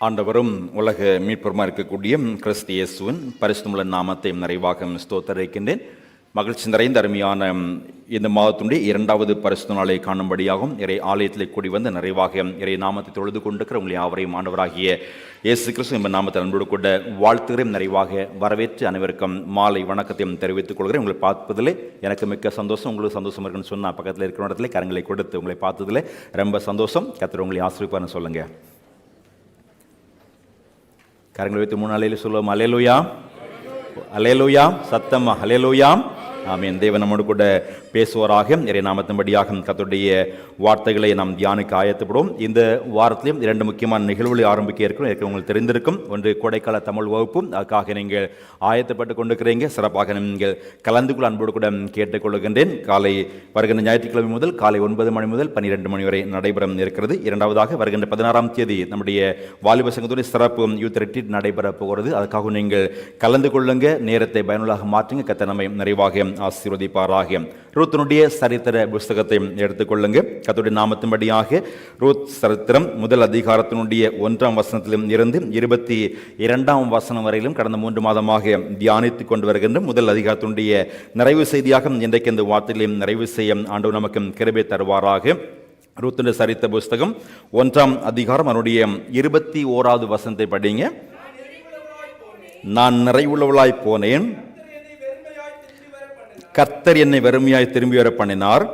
ஆண்டவரும் உலக மீட்பருமா இருக்கக்கூடிய கிறிஸ்து இயேசுவின் பரிசுமுள்ள நாமத்தையும் நிறைவாக ஸ்தோத்தரிக்கின்றேன் மகிழ்ச்சி நிறைந்த அருமையான இந்த மாதத்துடைய இரண்டாவது பரிசு நாளை காணும்படியாகவும் இறை ஆலயத்தில் கூடி வந்து நிறைவாக இறை நாமத்தை தொழுது கொண்டிருக்கிற உங்களை யாவரையும் ஆண்டவராகிய இயேசு கிறிஸ்து என்ப நாமத்தை அன்போடு கொண்ட வாழ்த்துகிறையும் நிறைவாக வரவேற்று அனைவருக்கும் மாலை வணக்கத்தையும் தெரிவித்துக் கொள்கிறேன். உங்களை பார்ப்பதிலே எனக்கு மிக்க சந்தோஷம். உங்களுக்கு சந்தோஷம் இருக்குன்னு சொன்னால் பக்கத்தில் இருக்கிற இடத்துல கரங்களை கொடுத்து உங்களை பார்த்ததில் ரொம்ப சந்தோஷம். கத்திர உங்களை ஆசிரியப்பான்னு சொல்லுங்கள் கரங்களை வைத்து மூணு அலையில சொல்லுவோம். அலையலுயாம் அலையலுயாம் சத்தமா அலையலுயாம் ஆமீன் தேவன் நம்மோடு கூட பேசுவாராக. இறை நாமத்தின்படியாக கத்துடைய வார்த்தைகளை நாம் தியானிக்க ஆயத்தப்படுவோம். இந்த வாரத்திலையும் இரண்டு முக்கியமான நிகழ்வுகளை ஆரம்பிக்க இருக்கிறோம். ஏற்கனவே உங்களுக்கு தெரிந்திருக்கும். ஒன்று கோடைக்கால தமிழ் வகுப்பும் அதுக்காக நீங்கள் ஆயத்தப்பட்டு கொண்டிருக்கிறீங்க. சிறப்பாக நீங்கள் கலந்து கொள்ள அன்போடு கூட கேட்டுக்கொள்கின்றேன். காலை வருகின்ற ஞாயிற்றுக்கிழமை முதல் காலை ஒன்பது மணி முதல் பன்னிரெண்டு மணி வரை நடைபெறும் இருக்கிறது. இரண்டாவதாக வருகின்ற பதினாறாம் தேதி நம்முடைய வாலிப சங்கத்துடைய சிறப்பு யூத் ரெட்ரீட் நடைபெற போகிறது. அதுக்காக நீங்கள் கலந்து கொள்ளுங்க நேரத்தை பயனுள்ளாக மாற்றுங்க. கத்த நம்மை நிறைவாக ஆசீர்வதிப்பாராக. ரூத்தினுடைய சரித்திர புஸ்தகத்தை எடுத்துக்கொள்ளுங்க கத்துடைய நாமத்தின்படியாக ரூத் சரித்திரம் முதல் அதிகாரத்தினுடைய ஒன்றாம் வசனத்திலும் இருந்து இருபத்தி இரண்டாம் வசனம் வரையிலும் கடந்த மூன்று மாதமாக தியானித்து கொண்டு வருகின்ற முதல் அதிகாரத்தினுடைய நிறைவு செய்தியாக இன்றைக்கு இந்த வார்த்தையிலையும் நிறைவு செய்ய ஆண்டவர் நமக்கு கிருபை தருவாராக. ரூத்துடைய சரித்த புஸ்தகம் ஒன்றாம் அதிகாரம் அவனுடைய இருபத்தி ஓராவது வசனத்தை படிங்க. நான் நிறைவுள்ளவளாய் போனேன். கர்த்தர் என்னை வெறுமையாய் திரும்பி வர பண்ணினார்.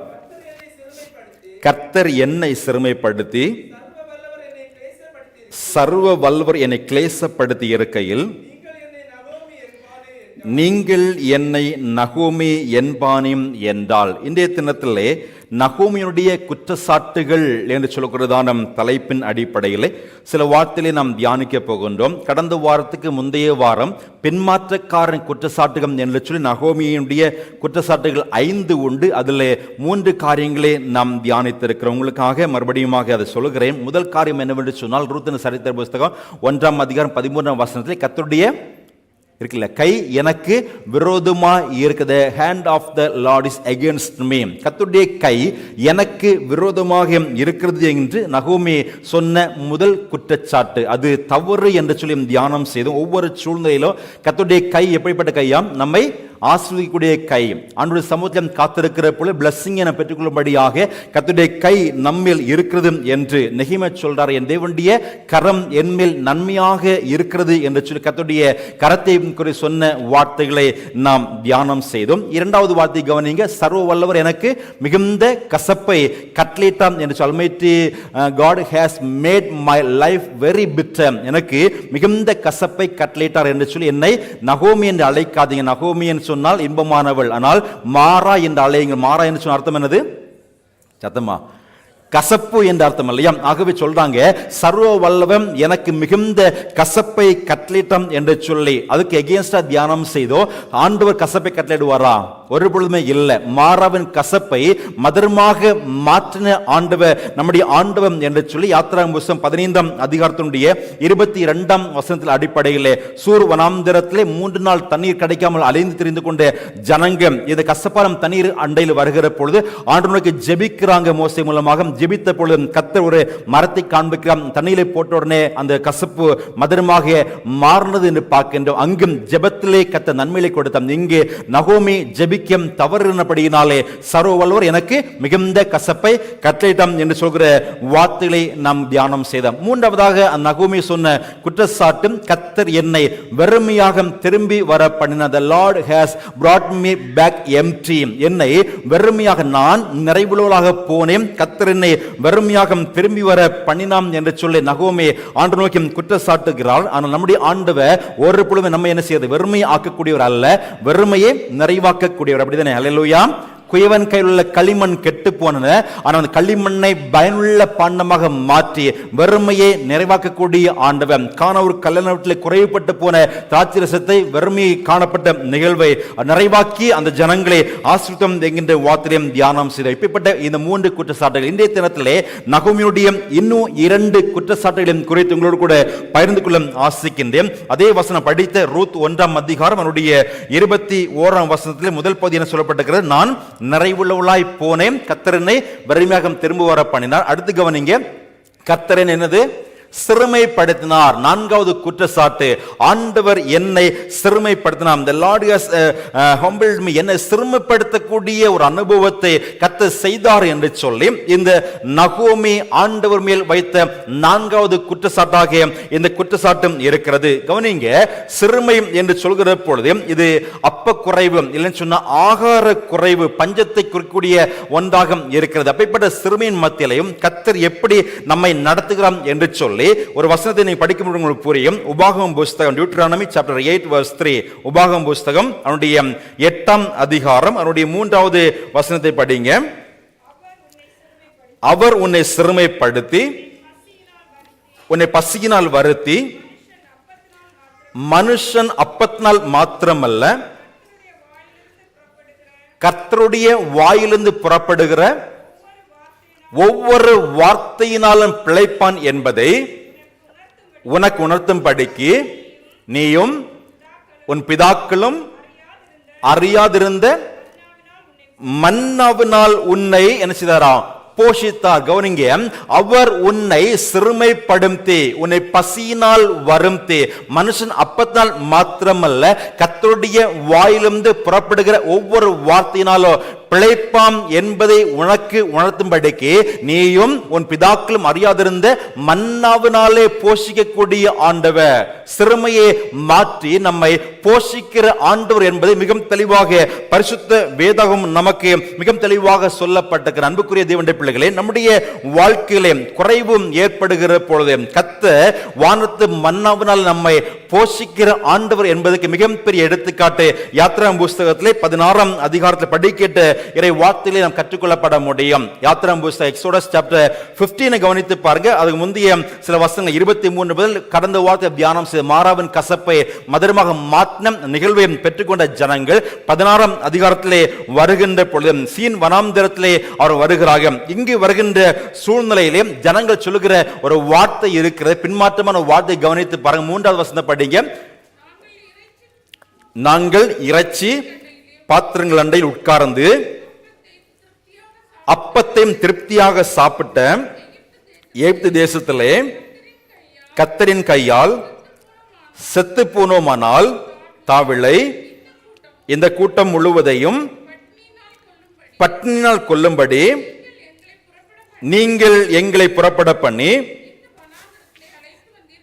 கர்த்தர் என்னை சிறுமைப்படுத்தி சர்வ வல்வர் என்னை கிளேசப்படுத்தி இருக்கையில் நீங்கள் என்னை நகோமி என்பானிம் என்றால் இன்றைய தினத்திலே நகோமியினுடைய குற்றச்சாட்டுகள் என்று சொல்லக்கூடியதான தலைப்பின் அடிப்படையில். சில வார்த்தைகளை நாம் தியானிக்க போகின்றோம். கடந்த வாரத்துக்கு முந்தைய வாரம் பின்மாற்றக்காரன் குற்றச்சாட்டுகள் என்று சொல்லி நகோமியினுடைய குற்றச்சாட்டுகள் ஐந்து உண்டு. அதில் மூன்று காரியங்களை நாம் தியானித்திருக்கிறோம். உங்களுக்காக மறுபடியுமாக அதை சொல்கிறேன் முதல் காரியம் என்னவென்று சொன்னால் ரூத்தின சரித்திர புஸ்தகம் ஒன்றாம் அதிகாரம் பதிமூன்றாம் வசனத்தில் கத்தருடைய இருக்குல்ல. கை எனக்கு விரோதமா இருக்குது. Hand of the lord is against me கத்துடைய கை எனக்கு விரோதமாக இருக்கிறது என்று நகோமி சொன்ன முதல் குற்றச்சாட்டு. அது தவறு என்று சொல்லி தியானம் செய்தோம். ஒவ்வொரு சூழ்நிலையிலும் கத்துடைய கை எப்படிப்பட்ட கையாம்? நம்மை ஆசிரியக்கூடிய கை. ஆண்டுடைய சமூகத்திலும் காத்திருக்கிற போல பிளஸ்ஸிங் என பெற்றுக்கொள்ளும்படியாக கத்துடைய கை நம்மில் இருக்கிறது என்று நெகிம சொல்றார். என் தேவனுடைய கரம் என்மேல் நன்மையாக இருக்கிறது என்று சொல்லி கத்துடைய கரத்தை குறி சொன்ன வார்த்தைகளை நாம் தியானம் செய்தோம். இரண்டாவது வார்த்தை கவனிங்க. சர்வ வல்லவர் எனக்கு மிகுந்த கசப்பை கட்லேட்டாம் என்று சொல்மைட்டு God has made my life very bitter எனக்கு மிகுந்த கசப்பை கட்லேட்டார் என்று சொல்லி என்னை நகோமி என்று அழைக்காதீங்க. நகோமி என்று சொன்னால் இன்பமானவள். ஆனால் மாறா என்று அலையுங்கள் மாறா என்று சொன்ன அர்த்தம் என்னது? சத்தமா? கசப்பு என்ற அர்த்தம் இல்லையா? ஆகவே சொல்றாங்க சர்வ வல்லவம் எனக்கு மிகுந்த கசப்பை கட்லிட்டம் என்று சொல்லி. அதுக்கு எகேன்ஸ்டா தியானம் செய்தோ ஆண்டவர் கசப்பை கட்டளிடுவாரா ஒரு பொழுதுமே இல்லை. மாறாவின் கசப்பை மதுரமாக மாற்றின ஆண்டவர் நம்முடைய ஆண்டவம் என்று சொல்லி யாத்திரா புஸ்தம் பதினைந்தாம் அதிகாரத்தினுடைய இருபத்தி இரண்டாம் வசனத்தில் அடிப்படையிலே சூர் வனாந்திரத்திலே மூன்று நாள் தண்ணீர் கிடைக்காமல் அலைந்து தெரிந்து கொண்ட ஜனங்க இந்த கசப்பாலம் தண்ணீர் அண்டையில் வருகிற பொழுது ஆண்டவனுக்கு ஜெபிக்கிறாங்க மோசை மூலமாக. ஜெபித்த பொழுது கத்தர் ஒரு மரத்தை காண்பிக்கிறார். தண்ணீரை போட்ட உடனே அந்த கசப்பு மதுரமாக மாறினது என்று பார்க்கின்றோம். அங்கும் ஜெபத்திலே கத்த நன்மையை கொடுத்தார். இங்கே நகோமி நித்தியம் தவறினபடியினாலே சர்வவல்வர் எனக்கு மிகுந்த கசப்பை கட்டளையிடம் என்று சொல்கிற வார்த்தைகளை நாம் தியானம் செய்தோம். மூன்றாவதாக நகோமி சொன்ன குற்றச்சாட்டும் கத்தர் என்னை வெறுமையாக திரும்பி வர பண்ணின. The Lord has brought me back empty. என்னை வெறுமையாக நான் நிறைவுள்ளவளாக போனேன். கத்தர் என்னை வெறுமையாக திரும்பி வர பண்ணினாம் என்று சொல்லி நகோமே ஆண்டு நோக்கி குற்றச்சாட்டுகிறார் ஆனால் நம்முடைய ஆண்டவர் ஒரு பொழுது நம்ம என்ன செய்யறது வெறுமையை ஆக்கக்கூடியவர் அல்ல. வெறுமையை நிறைவாக்கக்கூடிய ஆண்டவர் அப்படி தானே அல்லையா குயவன் கையில் உள்ள களிமண் கெட்டு போனது ஆனால் அந்த களிமண்ணை பயனுள்ள பாண்டமாக மாற்றி வெறுமையை நிறைவாக்கக்கூடிய ஆண்டவன். காணவர் கல்லணத்தில் குறைவுபட்டு போன திராட்சிரசத்தை வறுமையை காணப்பட்ட நிகழ்வை நிறைவாக்கி அந்த ஜனங்களை ஆசிரித்தம் என்கின்ற வார்த்தையும் தியானம் செய்த இப்படிப்பட்ட இந்த மூன்று குற்றச்சாட்டுகள் இன்றைய தினத்திலே நகுமியுடைய இன்னும் இரண்டு குற்றச்சாட்டுகளையும் குறித்து உங்களோடு கூட பகிர்ந்து கொள்ள ஆசிக்கின்றேன். அதே வசனம் படித்த ரூத் ஒன்றாம் அதிகாரம் அவனுடைய இருபத்தி ஓராம் வசனத்தில் முதல் பகுதி என சொல்லப்பட்டிருக்கிறது. நான் நிறைவுள்ளவளாய் போனேன். கத்தரனை வறுமையாக திரும்ப வர பண்ணினார். அடுத்து கவனிங்க. கத்தரன் என்னது? சிறுமைப்படுத்தினார். நான்காவது குற்றச்சாட்டு ஆண்டவர் என்னை சிறுமைப்படுத்தினார். இந்த lord uh, uh, என்னை சிறுமைப்படுத்தக்கூடிய ஒரு அனுபவத்தை கத்த செய்தார் என்று சொல்லி இந்த நகோமி ஆண்டவர் மேல் வைத்த நான்காவது குற்றச்சாட்டாக இந்த குற்றச்சாட்டும் இருக்கிறது. கவனிங்க சிறுமை என்று சொல்கிற பொழுது இது அப்ப குறைவு இல்லைன்னு சொன்னா ஆகார குறைவு பஞ்சத்தை குறிக்கூடிய ஒன்றாக இருக்கிறது. அப்படிப்பட்ட சிறுமையின் மத்தியிலையும் கத்தர் எப்படி நம்மை நடத்துகிறோம் என்று சொல்லி ஒரு வசனத்தை நீ படிக்கும் உங்களுக்கு புரியும். உபாகம் புஸ்தகம் Deuteronomy chapter eight verse three உபாகம் புஸ்தகம் அவனுடைய எட்டாம் அதிகாரம். அவனுடைய மூன்றாவது வசனத்தை படிங்க. அவர் உன்னை சிறுமைப்படுத்தி உன்னை பசியினால் வருத்தி மனுஷன் அப்பத்தினால் மாத்திரமல்ல கர்த்தருடைய வாயிலிருந்து புறப்படுகிற ஒவ்வொரு வார்த்தையினாலும் பிழைப்பான் என்பதை உனக்கு உணர்த்தும்படிக்கு நீயும் உன் பிதாக்களும் அறியாதிருந்த மன்னாவினால் உன்னை என்ன செய்தாராம்? போஷித்தார் கவனிங்க. அவர் உன்னை சிறுமைப்படுத்தி உன்னை பசியினால் வரும்தி மனுஷன் அப்பத்தினால் மாத்திரமல்ல கத்தருடைய வாயிலிருந்து புறப்படுகிற ஒவ்வொரு வார்த்தையினாலும் பிழைப்பாம் என்பதை உனக்கு உணர்த்தும்படிக்கு நீயும் உன் பிதாக்களும் அறியாதிருந்த மன்னாவினாலே போஷிக்கக்கூடிய ஆண்டவர். சிறுமையை மாற்றி நம்மை போஷிக்கிற ஆண்டவர் என்பதை மிகவும் தெளிவாக பரிசுத்த வேதகம் நமக்கு மிகவும் தெளிவாக சொல்லப்பட்டிருக்கிற அன்புக்குரிய தேவனுடைய பிள்ளைகளே நம்முடைய வாழ்க்கையிலே குறைவும் ஏற்படுகிற பொழுது கத்த வானத்து மன்னாவினால் நம்மை போஷிக்கிற ஆண்டவர் என்பதற்கு மிக பெரிய எடுத்துக்காட்டு யாத்திரா புஸ்தகத்திலே பதினாறாம் அதிகாரத்தில் படிக்கிட்டு இறை வார்த்தையிலே நாம் கற்றுக்கொள்ளப்பட முடியும். யாத்திரம் புஸ்தகம் எக்ஸோடஸ் சாப்டர் 15 கவனித்து பாருங்க. அதுக்கு முந்தைய சில வசனங்கள் இருபத்தி மூணு முதல் கடந்த வார்த்தை தியானம் செய்த மாறாவின் கசப்பை மதுரமாக மாற்றின நிகழ்வை பெற்றுக்கொண்ட ஜனங்கள் பதினாறாம் அதிகாரத்திலே வருகின்ற பொழுது சீன் வனாந்திரத்திலே அவர் வருகிறார்கள் இங்கு வருகின்ற சூழ்நிலையிலே ஜனங்கள் சொல்லுகிற ஒரு வார்த்தை இருக்கிறது. பின்மாற்றமான வார்த்தை கவனித்து பாருங்க. மூன்றாவது வசனம் படிங்க. நாங்கள் இறைச்சி பாத்திரங்கள் அண்டையில் உட்கார்ந்து அப்பத்தையும் திருப்தியாக சாப்பிட்ட எகிப்து தேசத்திலே கத்தரின் கையால் செத்து போனோமானால் தாவிளை இந்த கூட்டம் முழுவதையும் பட்டினினால் கொல்லும்படி நீங்கள் எங்களை புறப்பட பண்ணி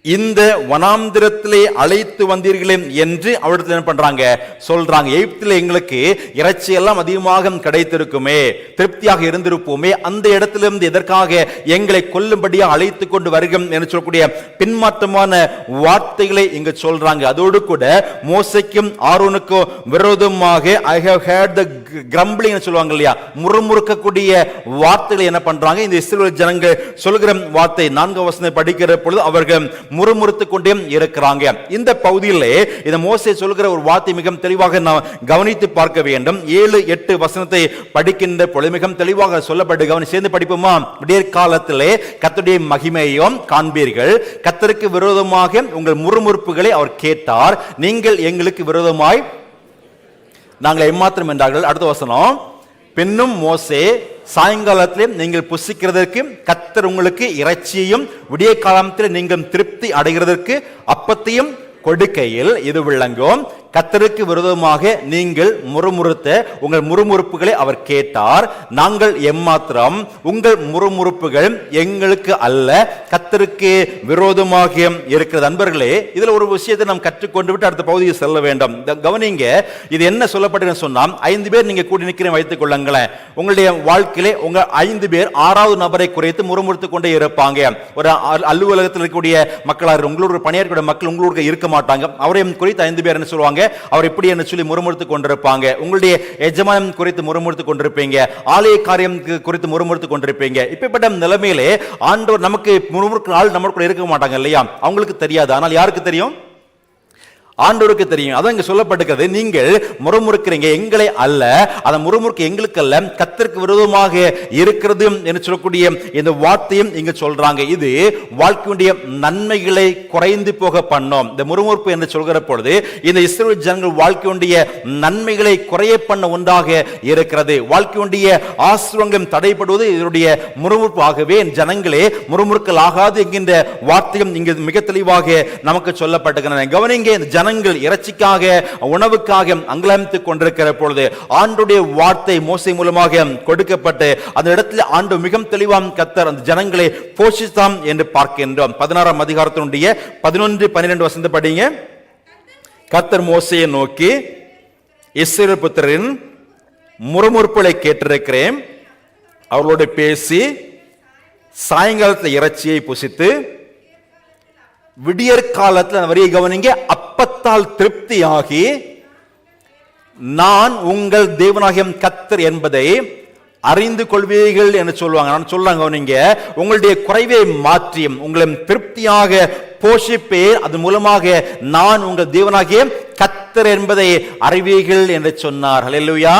இந்த வனாந்திரத்திலே அழைத்து வந்தீர்களே என்று அவர்கள் என்ன பண்றாங்க? சொல்றாங்க. எகிப்தில் எங்களுக்கு இறைச்சி எல்லாம் அதிகமாக கிடைத்திருக்குமே திருப்தியாக இருந்திருப்போமே அந்த இடத்திலிருந்து எதற்காக எங்களை கொல்லும்படியாக அழைத்து கொண்டு வருகம் என்று சொல்லக்கூடிய பின்மாற்றமான வார்த்தைகளை இங்கு சொல்றாங்க. அதோடு கூட மோசைக்கும் ஆரோனுக்கும் விரோதமாக I have heard the grumbling சொல்லுவாங்க இல்லையா? முறுமுறுக்கக்கூடிய வார்த்தைகளை என்ன பண்றாங்க? இந்த இஸ்ரேல் ஜனங்கள் சொல்கிற வார்த்தை நான்கு வசனம் படிக்கிற பொழுது அவர்கள் முறுமுறுத்து கொண்டே இருக்கிறாங்க. இந்த பகுதியிலே இந்த மோசை சொல்கிற ஒரு வார்த்தை மிக தெளிவாக நாம் கவனித்து பார்க்க வேண்டும். ஏழு எட்டு வசனத்தை படிக்கின்ற பொழுது மிக தெளிவாக சொல்லப்பட்டு கவனி சேர்ந்து படிப்போமா? விடியற் காலத்திலே கத்துடைய மகிமையும் காண்பீர்கள். கத்தருக்கு விரோதமாக உங்கள் முறுமுறுப்புகளை அவர் கேட்டார். நீங்கள் எங்களுக்கு விரோதமாய் நாங்கள் எம்மாத்திரம் என்றார்கள். அடுத்த வசனம் பின்னும் மோசே சாயங்காலத்திலே நீங்கள் புசிக்கிறதற்கு கத்தர் உங்களுக்கு இறைச்சியையும் விடிய காலத்தில் நீங்கள் திருப்தி அடைகிறதற்கு அப்பத்தையும் கொடுக்கையில் இது விளங்கும். கத்தருக்கு விரோதமாக நீங்கள் முறுமுறுத்த உங்கள் முறுமுறுப்புகளை அவர் கேட்டார். நாங்கள் எம்மாத்திரம் உங்கள் முறுமுறுப்புகள் எங்களுக்கு அல்ல. கத்தருக்கு விரோதமாக இருக்கிறது அன்பர்களே இதுல ஒரு விஷயத்தை நாம் கற்றுக்கொண்டு விட்டு அடுத்த பகுதிக்கு செல்ல வேண்டும். கவனிங்க இது என்ன சொல்லப்பட்டிருக்குன்னு சொன்னால் ஐந்து பேர் நீங்க கூடி நிற்கிறேன் வைத்துக் கொள்ளுங்களேன். உங்களுடைய வாழ்க்கையிலே உங்க ஐந்து பேர் ஆறாவது நபரை குறைத்து முறுமுறுத்து கொண்டே இருப்பாங்க. ஒரு அலுவலகத்தில் இருக்கக்கூடிய மக்களாக உங்களோட பணியாற்ற மக்கள் உங்களுக்கு இருக்க மாட்டாங்க. அவரையும் குறித்து ஐந்து பேர் என்ன சொல்லுவாங்க? அவர் இப்படி என்ன சொல்லி முறுமுறுத்து கொண்டிருப்பாங்க. உங்களுடைய எஜமானம் குறித்து முறுமுறுத்து கொண்டிருப்பீங்க. ஆலய காரியம் குறித்து முறுமுறுத்து கொண்டிருப்பீங்க. இப்படிப்பட்ட நிலைமையிலே ஆண்டவர் நமக்கு முறுமுறுக்கு ஆள் நம்ம இருக்க மாட்டாங்க இல்லையா? அவங்களுக்கு தெரியாது. ஆனால் யாருக்கு தெரியும்? ஆண்டவருக்கு தெரியும். அதான் இங்க சொல்லப்பட்டிருக்கிறது நீங்கள் முறமுறுக்கிறீங்க. எங்களை அல்ல. அதை முறமுறுக்க எங்களுக்கு அல்ல. கத்திற்கு விரோதமாக இருக்கிறது என்று சொல்லக்கூடிய இந்த வார்த்தையும் இங்க சொல்றாங்க. இது வாழ்க்கையுடைய நன்மைகளை குறைந்து போக பண்ணோம். இந்த முறுமுறுப்பு என்று சொல்கிற பொழுது இந்த இஸ்ரேல் ஜனங்கள் வாழ்க்கையுடைய நன்மைகளை குறைய பண்ண ஒன்றாக இருக்கிறது. வாழ்க்கையுடைய ஆசிரங்கம் தடைப்படுவது இதனுடைய முறுமுறுப்பு ஆகவே ஜனங்களே முறுமுறுக்கல் ஆகாது என்கின்ற வார்த்தையும் இங்கு மிக தெளிவாக நமக்கு சொல்லப்பட்டிருக்கின்றன. கவனிங்க இந்த ஜனங்கள் இறைச்சிக்காக உணவுக்காக அங்கலாமித்துக் கொண்டிருக்கிற பொழுது ஆண்டுடைய வார்த்தை மோசை மூலமாக கொடுக்கப்பட்டு அந்த இடத்துல ஆண்டு மிக தெளிவாம் கத்தர் அந்த ஜனங்களை போஷித்தாம் என்று பார்க்கின்றோம். பதினாறாம் அதிகாரத்தினுடைய பதினொன்று பன்னிரெண்டு வசந்த படிங்க. கத்தர் மோசையை நோக்கி இஸ்ரேல் புத்திரரின் முறுமுறுப்புகளை கேட்டிருக்கிறேன். அவர்களோடு பேசி சாயங்காலத்தில் இறைச்சியை புசித்து விடியற் காலத்தில் அந்த வரியை கவனிங்க அப்பத்தால் திருப்தியாகி நான் உங்கள் தேவனாகியம் கத்தர் என்பதை அறிந்து கொள்வீர்கள் என்று சொல்லுவாங்க. நான் சொல்றாங்க நீங்க உங்களுடைய குறைவை மாற்றியும் உங்களை திருப்தியாக போஷிப்பேன் அது மூலமாக நான் உங்கள் தேவனாகிய கத்தர் என்பதை அறிவீர்கள் என்று சொன்னார். ஹலெல்லுயா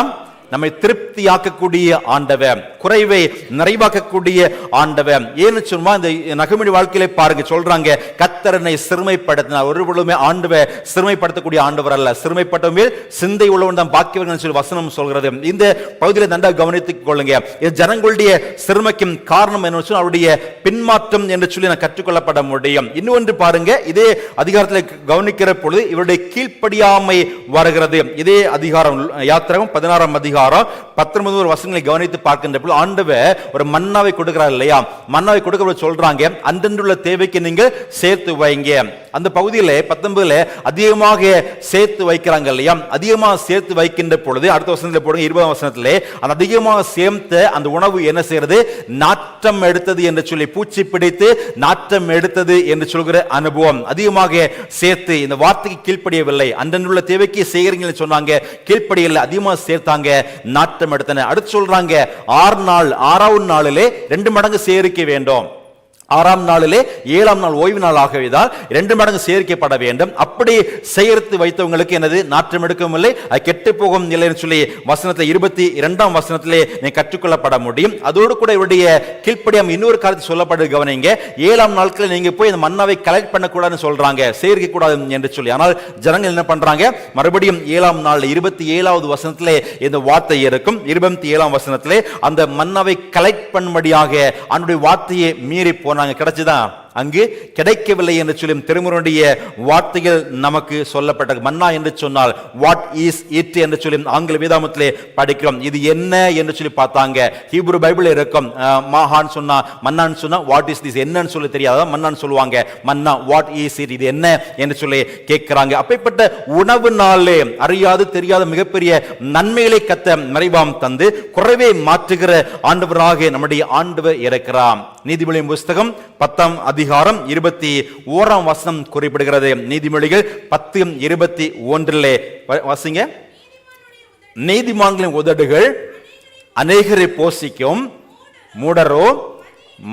நம்மை திருப்தியாக்கக்கூடிய ஆண்டவன் குறைவை நிறைவாக்கக்கூடிய ஆண்டவன் ஏன்னு சொன்னா இந்த நகமிடி வாழ்க்கையில பாருங்க சொல்றாங்க கத்தரனை சிறுமைப்படுத்தினார். ஒரு பொழுதுமே ஆண்டவர் சிறுமைப்படுத்தக்கூடிய ஆண்டவர் அல்ல. சிறுமைப்பட்டவங்க சிந்தை உள்ளவன் தான் பாக்கியவர்கள் சொல்லி வசனம் சொல்கிறது. இந்த பகுதியில் நன்றாக கவனித்துக் கொள்ளுங்க. இது ஜனங்களுடைய சிறுமைக்கும் காரணம் என்ன சொல்லி அவருடைய பின்மாற்றம் என்று சொல்லி நான் கற்றுக்கொள்ளப்பட முடியும். இன்னொன்று பாருங்க இதே அதிகாரத்தில் கவனிக்கிற பொழுது இவருடைய கீழ்ப்படியாமை வருகிறது. இதே அதிகாரம் யாத்திரகம் பதினாறாம் அதிகாரம். அதிகாரம் பத்தொன்பது ஒரு வசனங்களை கவனித்து பார்க்கின்ற பொழுது ஆண்டவர் ஒரு மன்னாவை கொடுக்கிறார் இல்லையா? மன்னாவை கொடுக்க சொல்றாங்க அந்தன்றுள்ள தேவைக்கு நீங்க சேர்த்து வைங்க. அந்த பகுதியில் பத்தொன்பதுல அதிகமாக சேர்த்து வைக்கிறாங்க இல்லையா? அதிகமாக சேர்த்து வைக்கின்ற பொழுது அடுத்த வசனத்தில் போடுங்க இருபதாம் வசனத்தில் அந்த அதிகமாக சேர்த்த அந்த உணவு என்ன செய்யறது நாற்றம் எடுத்தது என்று சொல்லி பூச்சி பிடித்து நாற்றம் எடுத்தது என்று சொல்கிற அனுபவம் அதிகமாக சேர்த்து இந்த வார்த்தைக்கு கீழ்ப்படியவில்லை. அன்றன்றுள்ள தேவைக்கு செய்கிறீங்கன்னு சொன்னாங்க கீழ்ப்படியில் அதிகமாக சேர்த்தாங்க மாற்றம் எடுத்தன அடுத்து சொல்றாங்க ஆறு நாள் ஆறாவது நாளிலே ரெண்டு மடங்கு சேரிக்க வேண்டும். ஆறாம் நாளிலே ஏழாம் நாள் ஓய்வு நாள் ஆகவேதால் இரண்டு மடங்கு சேர்க்கப்பட வேண்டும். அப்படி சேர்த்து வைத்தவங்களுக்கு எனது நாற்றம் எடுக்கவும் இல்லை அது கெட்டு போகும் இல்லைன்னு சொல்லி வசனத்தை இருபத்தி இரண்டாம் வசனத்திலே நீ கற்றுக்கொள்ளப்பட முடியும். அதோடு கூட இவருடைய கீழ்ப்படியாம் இன்னொரு காலத்தை சொல்லப்படுது கவனிங்க ஏழாம் நாட்களில் நீங்க போய் இந்த மன்னாவை கலெக்ட் பண்ணக்கூடாதுன்னு சொல்றாங்க. சேர்க்க கூடாது என்று சொல்லி. ஆனால் ஜனங்கள் என்ன பண்றாங்க? மறுபடியும் ஏழாம் நாள் இருபத்தி ஏழாவது வசனத்திலே இந்த வார்த்தை இருக்கும். இருபத்தி ஏழாம் வசனத்திலே அந்த மன்னாவை கலெக்ட் பண்ணும்படியாக அவனுடைய வார்த்தையை மீறி சொன்னாங்க கிடைச்சுதான். அங்கு கிடைக்கவில்லை என்று சொல்லி திருமுருடைய வார்த்தைகள் நமக்கு சொல்லப்பட்டது. மன்னா என்று சொன்னால் வாட் இஸ் இட் என்று சொல்லி ஆங்கில வேதாமத்திலே படிக்கிறோம். இது என்ன? என்று சொல்லி பார்த்தாங்க. ஹீப்ரு பைபிள் இருக்கும் மாஹான் சொன்னா மன்னான்னு சொன்னா வாட் இஸ் திஸ் என்னன்னு சொல்லி தெரியாத. மன்னான்னு சொல்லுவாங்க. மன்னா வாட் இஸ் இட் இது என்ன? என்று சொல்லி கேட்கிறாங்க. அப்பேற்பட்ட உணவு நாளே அறியாது தெரியாத மிகப்பெரிய நன்மைகளை கத்த மறைவாம் தந்து குறைவை மாற்றுகிற ஆண்டவராக நம்முடைய ஆண்டவர் இருக்கிறார். நீதிபதியின் புஸ்தகம் பத்தாம் அதிக அதிகாரம் இருபத்தி ஓராம் வசனம் குறிப்பிடுகிறது. நீதிமொழிகள் பத்து இருபத்தி ஒன்றிலே. வசிங்க வாசிங்க. நீதிமான்களின் உதடுகள் அநேகரை போஷிக்கும். மூடரோ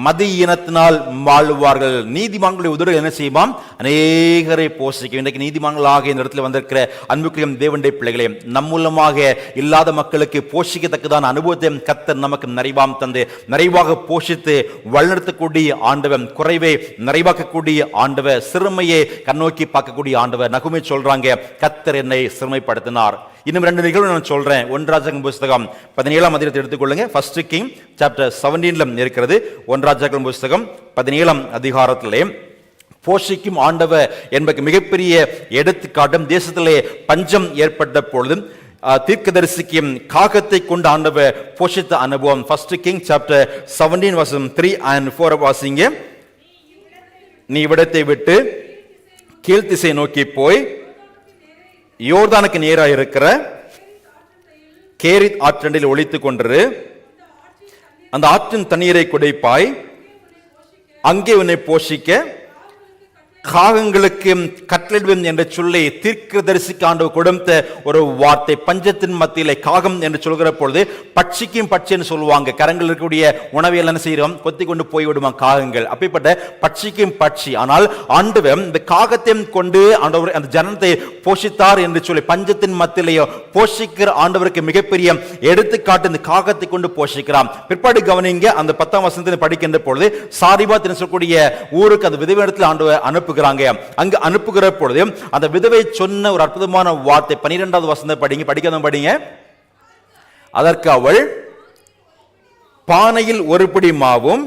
மதியினத்தினால் வாழ்வார்கள். நீதிமான்களுடைய உதடுகள் என்ன செய்வோம் அநேகரை போஷிக்கும். இன்றைக்கு நீதிமான்களாக இந்த இடத்துல வந்திருக்கிற அன்புக்குரியம் தேவண்டை பிள்ளைகளே நம் மூலமாக இல்லாத மக்களுக்கு போஷிக்கத்தக்கதான அனுபவத்தை கத்தர் நமக்கு நிறைவாம் தந்து நிறைவாக போஷித்து வழிநடத்தக்கூடிய ஆண்டவன் குறைவை நிறைவாக்கக்கூடிய ஆண்டவர் சிறுமையை கண்ணோக்கி பார்க்கக்கூடிய ஆண்டவர். நகுமை சொல்றாங்க கத்தர் என்னை சிறுமைப்படுத்தினார். இன்னும் ரெண்டு நிகழ்வு நான் சொல்றேன். ஒன்றாஜகம் புஸ்தகம் பதினேழாம் அதிகாரத்தை எடுத்துக்கொள்ளுங்க. ஃபர்ஸ்ட் கிங் சாப்டர் செவன்டீன்ல இருக்கிறது. ஒன்றாஜகம் புஸ்தகம் பதினேழாம் அதிகாரத்திலே போஷிக்கும் ஆண்டவர் என்பது மிகப்பெரிய எடுத்துக்காட்டும் தேசத்திலே பஞ்சம் ஏற்பட்ட பொழுதும் தீர்க்கதரிசிக்கும் காகத்தை கொண்டு ஆண்டவர் போஷித்த அனுபவம். ஃபர்ஸ்ட் கிங் சாப்டர் செவன்டீன் வாசம் த்ரீ அண்ட் ஃபோர் வாசிங்க. நீ விடத்தை விட்டு கீழ்த்திசை நோக்கி போய் யோர்தானுக்கு நேராக இருக்கிற கேரித் ஆற்றண்டில் ஒழித்து கொண்டிரு. அந்த ஆற்றின் தண்ணீரை குடைப்பாய். அங்கே உன்னை போஷிக்க. காகங்களுக்கு கட் கட்டளிடுவேன் என்று சொல்லி தீர்க்கதரிசிக்கு ஆண்டவர் கொடுத்த ஒரு வார்த்தை பஞ்சத்தின் மத்தியிலே காகம் என்று சொல்கிற பொழுது பட்சிக்கும் பட்சின்னு சொல்லுவாங்க. கரங்கள் இருக்கக்கூடிய உணவை என்ன செய்கிறோம் கொத்தி கொண்டு போய்விடுமா காகங்கள்? அப்படிப்பட்ட பட்சிக்கும் பட்சி. ஆனால் ஆண்டவர் இந்த காகத்தையும் கொண்டு ஆண்டவர் அந்த ஜனத்தை போஷித்தார் என்று சொல்லி பஞ்சத்தின் மத்தியிலேயோ போஷிக்கிற ஆண்டவருக்கு மிகப்பெரிய எடுத்துக்காட்டு இந்த காகத்தை கொண்டு போஷிக்கிறான் பிற்பாடு கவனிங்க அந்த பத்தாம் வசனத்தில் படிக்கின்ற பொழுது சாரிபாத் சொல்லக்கூடிய ஊருக்கு அந்த விதவிடத்தில் ஆண்டவர் அனுப்புகிறாங்க. அங்கு அனுப்புகிற பொழுது அந்த விதவை சொன்ன ஒரு அற்புதமான வார்த்தை பனிரெண்டாவது வசனத்தை படிங்க படிக்காத படிங்க? அதற்கு அவள் பானையில் ஒரு பிடி மாவும்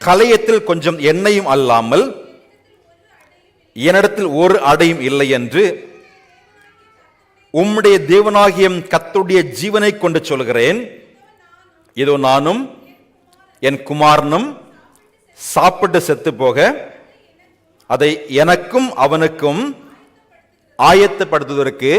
கலையத்தில் கொஞ்சம் எண்ணெயும் அல்லாமல் என்னிடத்தில் ஒரு அடையும் இல்லை என்று உம்முடைய தேவனாகிய கத்துடைய ஜீவனை கொண்டு சொல்கிறேன். இதோ நானும் என் குமாரனும் சாப்பிட்டு செத்து போக அதை எனக்கும் அவனுக்கும் ஆயத்தப்படுத்துவதற்கு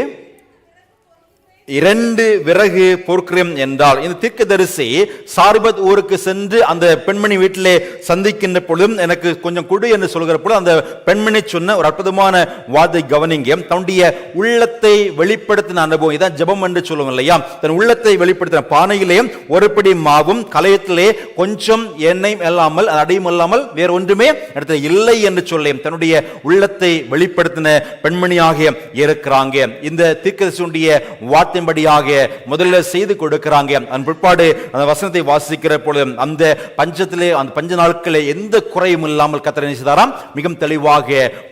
இரண்டு விறகு பொறுக்கிறேன் என்றால் இந்த தீர்க்கதரிசி சார்பத் ஊருக்கு சென்று அந்த பெண்மணி வீட்டிலே சந்திக்கின்ற பொழுதும் எனக்கு கொஞ்சம் கொடு என்று சொல்கிற பொழுது அந்த பெண்மணி சொன்ன ஒரு அற்புதமான வாதை கவனிங்க. தன்னுடைய உள்ளத்தை வெளிப்படுத்தின அனுபவம். இதான் ஜெபம் என்று சொல்லுவோம் இல்லையா? தன் உள்ளத்தை வெளிப்படுத்தின பானையிலே ஒருபடி மாவும் கலையத்திலே கொஞ்சம் எண்ணெயும் இல்லாமல் அடையும் இல்லாமல் வேற ஒன்றுமே இடத்துல இல்லை என்று சொல்லி. தன்னுடைய உள்ளத்தை வெளிப்படுத்தின பெண்மணியாக இருக்கிறாங்க. இந்த தீர்க்கதரிசியுடைய வார்த்தையின்படியாக முதல்ல செய்து கொடுக்கிறாங்க. அதன் பிற்பாடு அந்த வசனத்தை வாசிக்கிற பொழுது அந்த பஞ்சத்திலே அந்த பஞ்ச நாட்களே எந்த குறையும் இல்லாமல் கத்தரை செய்தாராம்? மிகவும் தெளிவாக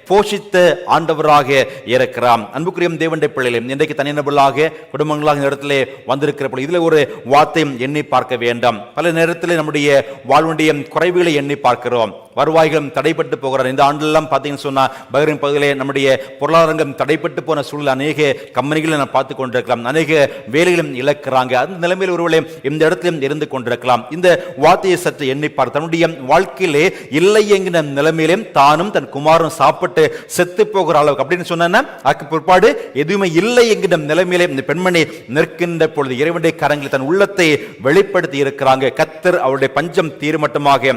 போஷித்த ஆண்டவராக இருக்கிறார். அன்புக்குரியம் தேவண்டை பிள்ளைகளே இன்றைக்கு தனிநபர்களாக குடும்பங்களாக இந்த இடத்திலே வந்திருக்கிற பொழுது இதுல ஒரு வார்த்தையும் எண்ணி பார்க்க வேண்டாம். பல நேரத்தில் நம்முடைய வாழ்வுடைய குறைவுகளை எண்ணி பார்க்கிறோம். வருவாய்களும் தடைப்பட்டு போகிறார் இந்த ஆண்டெல்லாம் பார்த்தீங்கன்னு சொன்னால் பகிரின் பகுதியிலே நம்முடைய பொருளாதாரம் தடைப்பட்டு போன சூழல் அநேக கம்பெனிகளை நான் பார்த்து கொண்டிருக்கலாம். அநேக வேலைகளும் இழக்கிறாங்க. அந்த நிலைமையில் ஒருவர்களையும் இந்த இடத்திலும் இருந்து கொண்டிருக்கலாம். இந்த வார்த்தையை சற்று எண்ணிப்பார். தன்னுடைய வாழ்க்கையிலே இல்லை என்கிற நிலைமையிலும் தானும் தன் குமாரும் சாப்பிட்டு செத்து போகிற அளவுக்கு. அப்படின்னு சொன்னா அதுக்கு பிற்பாடு எதுவுமே இல்லை என்கிற நிலைமையிலே இந்த பெண்மணி நிற்கின்ற பொழுது இறைவனுடைய கரங்களில் தன் உள்ளத்தை வெளிப்படுத்தி இருக்கிறாங்க. கத்தர் அவருடைய பஞ்சம் தீர்மட்டமாக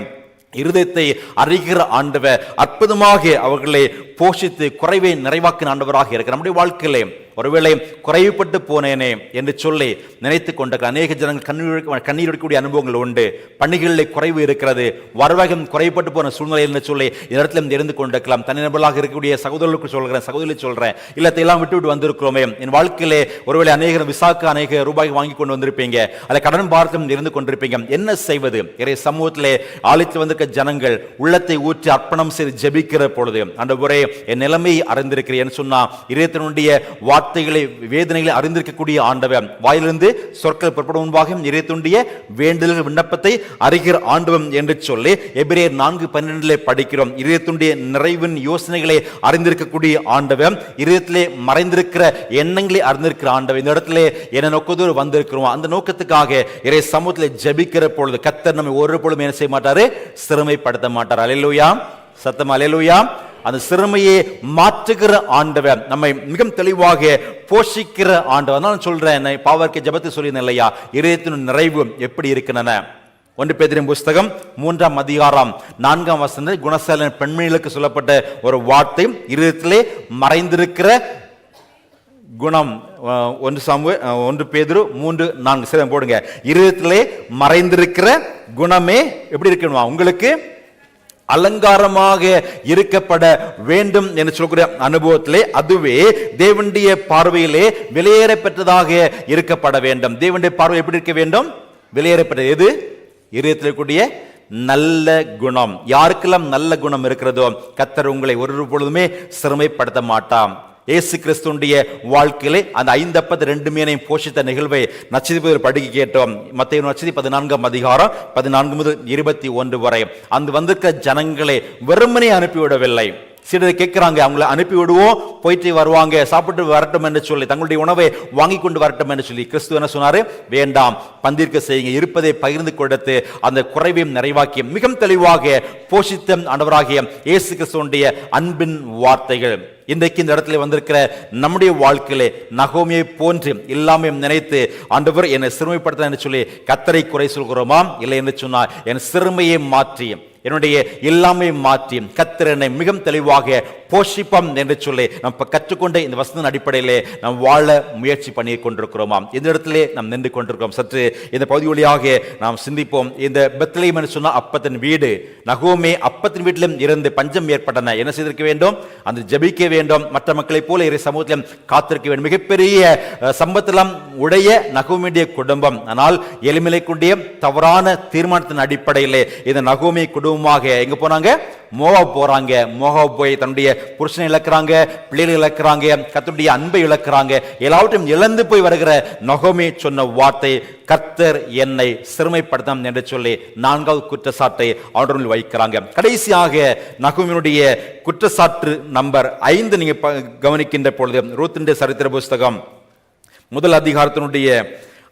இருதயத்தை அறிகிற ஆண்டவர் அற்புதமாக அவர்களை போஷித்து குறைவை நிறைவாக்கின ஆண்டவராக இருக்கிற நம்முடைய வாழ்க்கையிலே ஒருவேளை குறைவுபட்டு போனேனே என்று சொல்லி நினைத்து கொண்ட அநேக ஜனங்கள் கண்ணீர் கண்ணீர் எடுக்கக்கூடிய அனுபவங்கள் உண்டு. பணிகளில் குறைவு இருக்கிறது. வருவாயம் குறைபட்டு போன சூழ்நிலை என்று சொல்லி இடத்துல இருந்து கொண்டிருக்கலாம். தனிநபர்களாக இருக்கக்கூடிய சகோதரர்களுக்கு சொல்கிறேன் சகோதரி சொல்கிறேன். இல்லத்தை எல்லாம் விட்டு விட்டு வந்திருக்கிறோமே. என் வாழ்க்கையிலே ஒருவேளை அநேகர் விசாக்கு அநேக ரூபாய் வாங்கி கொண்டு வந்திருப்பீங்க. அதை கடன் பார்த்தும் இருந்து கொண்டிருப்பீங்க. என்ன செய்வது? இறை சமூகத்திலே ஆளித்து வந்திருக்க ஜனங்கள் உள்ளத்தை ஊற்றி அர்ப்பணம் செய்து ஜெபிக்கிற பொழுது அந்த ஒரே என் நிலைமை அறிந்திருக்கிறேன் சொன்னா இதயத்தினுடைய வார்த்தைகளை வேதனைகளை அறிந்திருக்கக்கூடிய ஆண்டவன் வாயிலிருந்து சொற்கள் புறப்படும் முன்பாக இதயத்துடைய வேண்டுதல் விண்ணப்பத்தை அறிகிற ஆண்டவன் என்று சொல்லி எபிரேயர் நான்கு பன்னிரெண்டிலே படிக்கிறோம். இதயத்துடைய நிறைவின் யோசனைகளை அறிந்திருக்கக்கூடிய ஆண்டவன் இதயத்திலே மறைந்திருக்கிற எண்ணங்களை அறிந்திருக்கிற ஆண்டவன் இந்த இடத்துல என்ன நோக்கத்தோடு வந்திருக்கிறோம். அந்த நோக்கத்துக்காக இறை சமூகத்தில் ஜெபிக்கிற பொழுது கத்தர் நம்மை ஒரு பொழுதும் என்ன செய்ய மாட்டாரு? சிறுமைப்படுத்த மாட்டார். அலையிலுயா. சத்தம் அலையிலுயா. அந்த சிறுமையை மாற்றுகிற ஆண்டவர் நம்மை மிக தெளிவாக போஷிக்கிற ஆண்டவர். நான் சொல்றேன் என்னை பாவர்க்கு ஜபத்தை சொல்லியிருந்தேன் இல்லையா? இதயத்தின் நிறைவு எப்படி இருக்கின்றன? ஒன்று பேதிரின் புஸ்தகம் மூன்றாம் அதிகாரம் நான்காம் வசந்த குணசேலன் பெண்மணிகளுக்கு சொல்லப்பட்ட ஒரு வார்த்தை இருதயத்திலே மறைந்திருக்கிற குணம். ஒன்று சமூக ஒன்று பேதிரு மூன்று நான்கு. சேதம் போடுங்க. இருதயத்திலே மறைந்திருக்கிற குணமே எப்படி இருக்கணுமா உங்களுக்கு அலங்காரமாக இருக்கப்பட வேண்டும் என்று சொல்லக்கூடிய அனுபவத்திலே அதுவே தேவனுடைய பார்வையிலே விலையேற பெற்றதாக இருக்கப்பட வேண்டும். தேவனுடைய பார்வை எப்படி இருக்க வேண்டும்? வெளியேறப்பட்டது எது? இருதயத்தில் இருக்கக்கூடிய நல்ல குணம். யாருக்கெல்லாம் நல்ல குணம் இருக்கிறதோ கத்தர் உங்களை ஒரு பொழுதுமே சிறுமைப்படுத்த மாட்டான் இயேசு கிறிஸ்துடைய வாழ்க்கையிலே அந்த ஐந்தப்பது ரெண்டு மீனையும் போஷித்த நிகழ்வை நச்சதிபதியில் படிக்க கேட்டோம். மத்திய நச்சதி பதினான்காம் அதிகாரம் பதினான்கு முதல் இருபத்தி ஒன்று வரை. அந்த வந்திருக்க ஜனங்களை வெறுமனே அனுப்பிவிடவில்லை. சிலர் கேட்குறாங்க அவங்கள அனுப்பி விடுவோம் போயிட்டு வருவாங்க சாப்பிட்டு வரட்டும் என்று சொல்லி தங்களுடைய உணவை வாங்கி கொண்டு வரட்டும் என்று சொல்லி கிறிஸ்து என்ன சொன்னார்? வேண்டாம் பந்திருக்க செய்யுங்க இருப்பதை பகிர்ந்து கொடுத்து அந்த குறைவையும் நிறைவாக்கி மிக தெளிவாக போஷித்த ஆண்டவராகிய இயேசு கிறிஸ்துவனுடைய அன்பின் வார்த்தைகள். இன்றைக்கு இந்த இடத்துல வந்திருக்கிற நம்முடைய வாழ்க்கையிலே நகோமியை போன்று எல்லாமே நினைத்து ஆண்டவர் என்னை சிறுமைப்படுத்த என்று சொல்லி கத்தரை குறை சொல்கிறோமா? இல்லை என்று சொன்னால் என் சிறுமையை மாற்றி என்னுடைய எல்லாமே மாற்றி கத்தர் என்னை மிகவும் தெளிவாக போஷிப்பம் என்று சொல்லி நாம் இப்போ கற்றுக்கொண்ட இந்த வசதியின் அடிப்படையிலே நாம் வாழ முயற்சி பண்ணி கொண்டிருக்கிறோமாம். இந்த இடத்திலே நாம் நின்று கொண்டிருக்கிறோம். சற்று இந்த பகுதி வழியாக நாம் சிந்திப்போம். இந்த பெத்லேம் என்று சொன்ன அப்பத்தின் வீடு நகோமே அப்பத்தின் வீட்டிலும் இருந்து பஞ்சம் ஏற்பட்டன. என்ன செய்திருக்க வேண்டும்? அந்த ஜெபிக்க வேண்டும். மற்ற மக்களைப் போல இறை சமூகத்திலும் காத்திருக்க வேண்டும். மிகப்பெரிய சம்பத்திலாம் உடைய நகோமியுடைய குடும்பம். ஆனால் எளிமைக்குடைய தவறான தீர்மானத்தின் அடிப்படையிலே இந்த நகோமி குடும்பமாக எங்க போனாங்க? மோகா போறாங்க. மோகா போய் தன்னுடைய புருஷனை இழக்கிறாங்க பிள்ளைகளை இழக்கிறாங்க கத்தனுடைய அன்பை இழக்கிறாங்க. எல்லாவற்றையும் இழந்து போய் வருகிற நொகமே சொன்ன வார்த்தை கர்த்தர் என்னை சிறுமைப்படுத்தாம் என்று சொல்லி நான்காவது குற்றச்சாட்டை அவருடன் வைக்கிறாங்க. கடைசியாக நகமினுடைய குற்றச்சாட்டு நம்பர் ஐந்து நீங்க கவனிக்கின்ற பொழுது ரூத்தின் சரித்திர புஸ்தகம் முதல் அதிகாரத்தினுடைய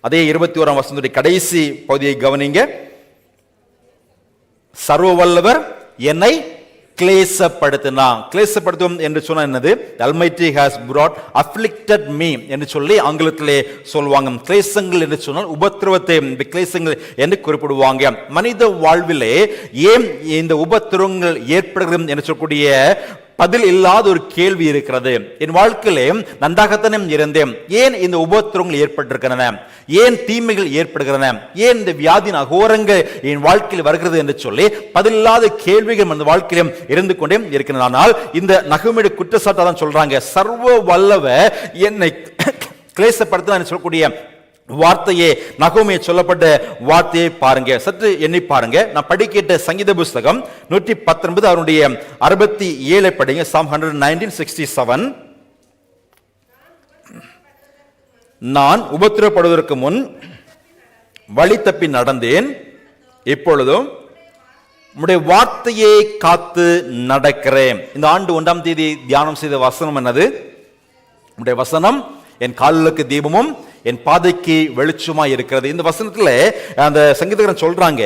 அதே இருபத்தி ஓராம் வருஷத்துடைய கடைசி பகுதியை கவனிங்க. சர்வ வல்லவர் என்னை கிளேசப்படுத்தினான். கிளேசப்படுத்தும் என்று சொன்ன என்னது? Almighty has brought afflicted me என்று சொல்லி ஆங்கிலத்திலே சொல்லுவாங்க. கிளேசங்கள் என்று சொன்னால் உபத்திரவத்தை இந்த கிளேசங்கள் என்று குறிப்பிடுவாங்க. மனித வாழ்விலே ஏன் இந்த உபத்திரவங்கள் ஏற்படுகிறது என்று சொல்லக்கூடிய பதில் இல்லாத ஒரு கேள்வி இருக்கிறது. என் வாழ்க்கையிலே நன்றாகத்தனம் இருந்தேன். ஏன் இந்த உபத்திரங்கள் ஏற்பட்டிருக்கின்றன? ஏன் தீமைகள் ஏற்படுகின்றன? ஏன் இந்த வியாதியின் அகோரங்கள் என் வாழ்க்கையில் வருகிறது என்று சொல்லி பதிலில்லாத கேள்விகள் அந்த வாழ்க்கையிலும் இருந்து கொண்டே இருக்கின்றன. ஆனால் இந்த நகுமிட குற்றச்சாட்டை தான் சொல்றாங்க. சர்வ வல்லவ என்னை கிளேசப்படுத்த சொல்லக்கூடிய வார்த்தையே நகோமே சொல்லப்பட்ட வார்த்தையை பாருங்க. சற்று எண்ணி பாருங்க. நான் படிக்கிட்ட சங்கீத புஸ்தகம் நூற்றி பத்தொன்பது அவருடைய அறுபத்தி ஏழை படிங்க. Psalm hundred nineteen sixty seven நான் உபத்திரப்படுவதற்கு முன் வழி தப்பி நடந்தேன். இப்பொழுதும் உடைய வார்த்தையை காத்து நடக்கிறேன். இந்த ஆண்டு ஒன்றாம் தேதி தியானம் செய்த வசனம் என்னது? உடைய வசனம் என் கால்களுக்கு தீபமும் என் பாதைக்கு வெளிச்சமா இருக்கிறது. இந்த வசனத்துல அந்த சங்கீதக்காரன் சொல்றாங்க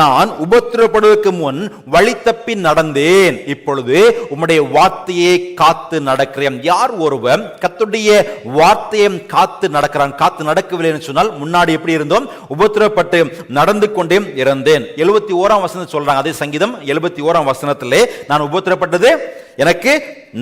நான் உபத்திரப்படுவதற்கு முன் வழி தப்பி நடந்தேன். இப்பொழுது உம்முடைய வார்த்தையை காத்து நடக்கிறேன். யார் ஒருவன் கத்துடைய வார்த்தையை காத்து நடக்கிறான்? காத்து நடக்கவில்லைன்னு சொன்னால் முன்னாடி எப்படி இருந்தோம்? உபத்திரப்பட்டு நடந்து கொண்டே இருந்தேன். எழுபத்தி ஓராம் வசனம் சொல்றாங்க அதே சங்கீதம் எழுபத்தி ஓராம் வசனத்திலே நான் உபத்திரப்பட்டது எனக்கு